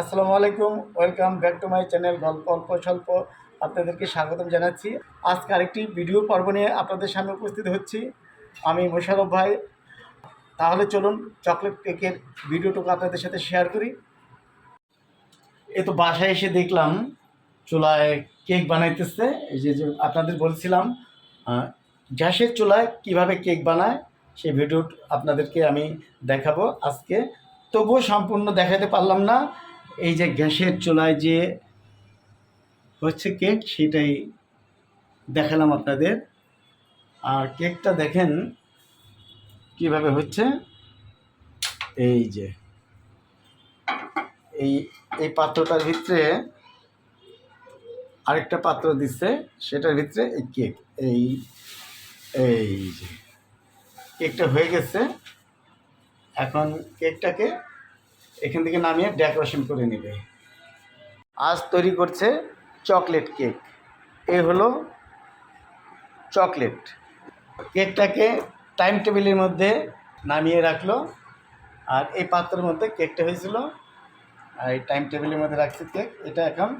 আসসালামু আলাইকুম, welcome back to my channel গল্প, অল্প স্বল্প। আপনাদেরকে স্বাগতম জানাচ্ছি। আজকে আরেকটি ভিডিও পর্ব নিয়ে আপনাদের সামনে উপস্থিত হচ্ছি। আমি মোশারফ ভাই। তাহলে চলুন চকলেট কেকের ভিডিওটুকু আপনাদের সাথে শেয়ার করি। এ তো বাসায় এসে দেখলাম চুলায় কেক বানাইতেছে। এই যে আপনাদের বলছিলাম গ্যাসের চুলায় কীভাবে কেক বানায় সেই ভিডিও আপনাদেরকে আমি দেখাবো আজকে। তবুও সম্পূর্ণ দেখাতে পারলাম না। এই যে গ্যাসের চুলায় যে হচ্ছে কেক, সেটাই দেখালাম আপনাদের। আর কেকটা দেখেন কীভাবে হচ্ছে। এই যে, এই এই পাত্রটার ভিতরে আরেকটা পাত্র দিচ্ছে, সেটার ভিতরে এই কেক, এই এই যে, কেকটা হয়ে গেছে। এখন কেকটাকে এখান থেকে নামিয়ে ডেকোরেশন করে নেবে। আজ তৈরি করছে চকলেট কেক এ হলো চকলেট কেকটাকে টাইম টেবিলের মধ্যে নামিয়ে রাখল। আর এই পাত্রের মধ্যে কেকটা হয়েছিল। আর এই টাইম টেবিলের মধ্যে রাখছে কেক এটা এখন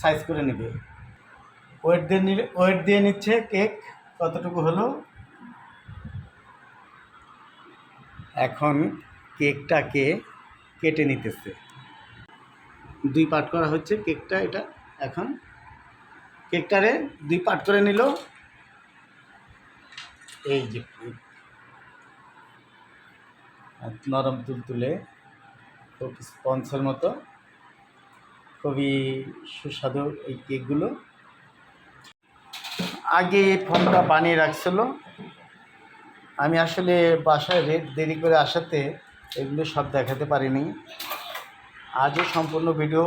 সাইজ করে নেবে। ওয়েট দিয়ে নিলে ওয়েট দিয়ে নিচ্ছে কেক কতটুকু হলো? এখন কেকটাকে কেটে নিতেছে। দুই পার্ট করা হচ্ছে কেকটা এটা। এখন কেকটারে দুই পার্ট করে নিল। এই যে নরম তুলতুলে খুব স্পঞ্জের মতো। খুবই সুস্বাদু এই কেকগুলো। আগে ফর্মটা বানিয়ে রাখছিল। আমি আসলে বাসায় রেট দেরি করে আসাতে এগুলো সব দেখাতে পারিনি। আজও সম্পূর্ণ ভিডিও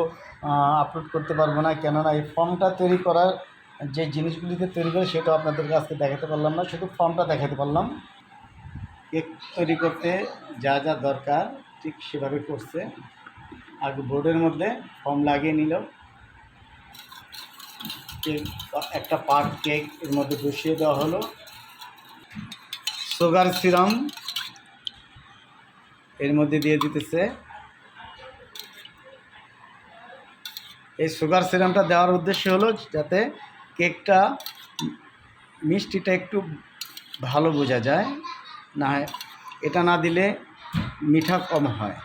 আপলোড করতে পারব না। কেননা এই ফর্মটা তৈরি করার যে জিনিসগুলিতে তৈরি করে সেটা আপনাদের কাছকে দেখাতে পারলাম না, শুধু ফর্মটা দেখাতে পারলাম। কেক তৈরি করতে যা যা দরকার, ঠিক সেভাবে করছে। আগে বোর্ডের মধ্যে ফর্ম লাগিয়ে নিল। কেক, একটা পার্ট কেক এর মধ্যে বসিয়ে দেওয়া হলো। সুগার সিরাম এর মধ্যে দিয়ে দিতেছে। এই সুগার সিরামটা দেওয়ার উদ্দেশ্য হলো যাতে কেকটা মিষ্টিটা একটু ভালো বোঝা যায়, না এটা না দিলে মিঠা কম হয়।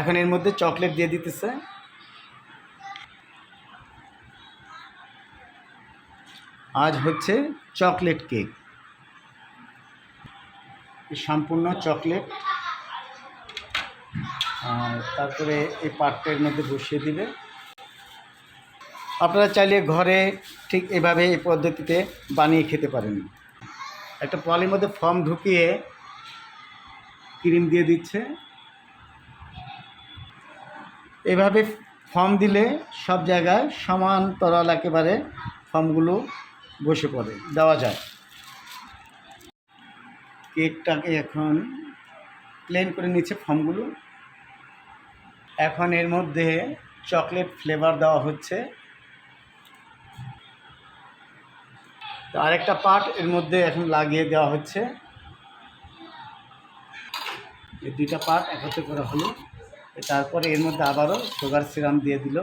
এখন এর মধ্যে চকলেট দিয়ে দিতেছে। আজ হচ্ছে চকলেট কেক। সম্পূর্ণ চকলেট। তারপরে এই পাটটার মধ্যে বসিয়ে দিবে। আপনারা চাইলে ঘরে ঠিক এভাবে এই পদ্ধতিতে বানিয়ে খেতে পারেন। একটা পলির মধ্যে ফর্ম ঢুকিয়ে ক্রিম দিয়ে দিচ্ছে। এভাবে ফর্ম দিলে সব জায়গায় সমান্তরাল একেবারে ফর্মগুলো বসে পড়ে, দেওয়া যায়। কেকটাকে এখন প্লেন করে নিচ্ছে ফর্মগুলো। এখন এর মধ্যে চকলেট ফ্লেভার দেওয়া হচ্ছে। তো আরেকটা পার্ট এর মধ্যে এখন লাগিয়ে দেওয়া হচ্ছে। এই দুইটা পার্ট একত্রে করা হলো। তারপরে এর মধ্যে আবারও সুগার সিরাম দিয়ে দিল।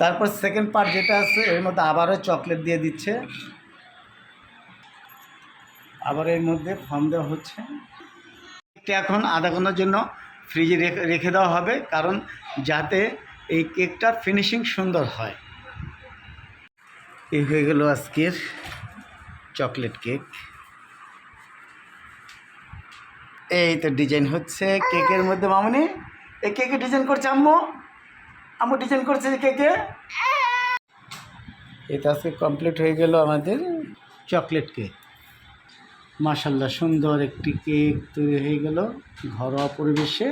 তারপর সেকেন্ড পার্ট যেটা আছে, এর মধ্যে আবারও চকলেট দিয়ে দিচ্ছে। আবার এর মধ্যে ফর্ম দেওয়া হচ্ছে। কেকটা এখন আধা ঘণ্টার জন্য ফ্রিজে রেখে দেওয়া হবে, কারণ যাতে এই কেকটার ফিনিশিং সুন্দর হয়। এই হয়ে গেল আজকের চকলেট কেক এই তো ডিজাইন হচ্ছে কেকের মধ্যে, মামনি, এই কেকে ডিজাইন করছে আম্মু। আম্মু ডিজাইন করছে কেকে এটা আজকে কমপ্লিট হয়ে গেল আমাদের চকলেট কেক মাশাল্লাহ সুন্দর একটি কেক তৈরি হয়ে গেল ঘরোয়া পরিবেশে।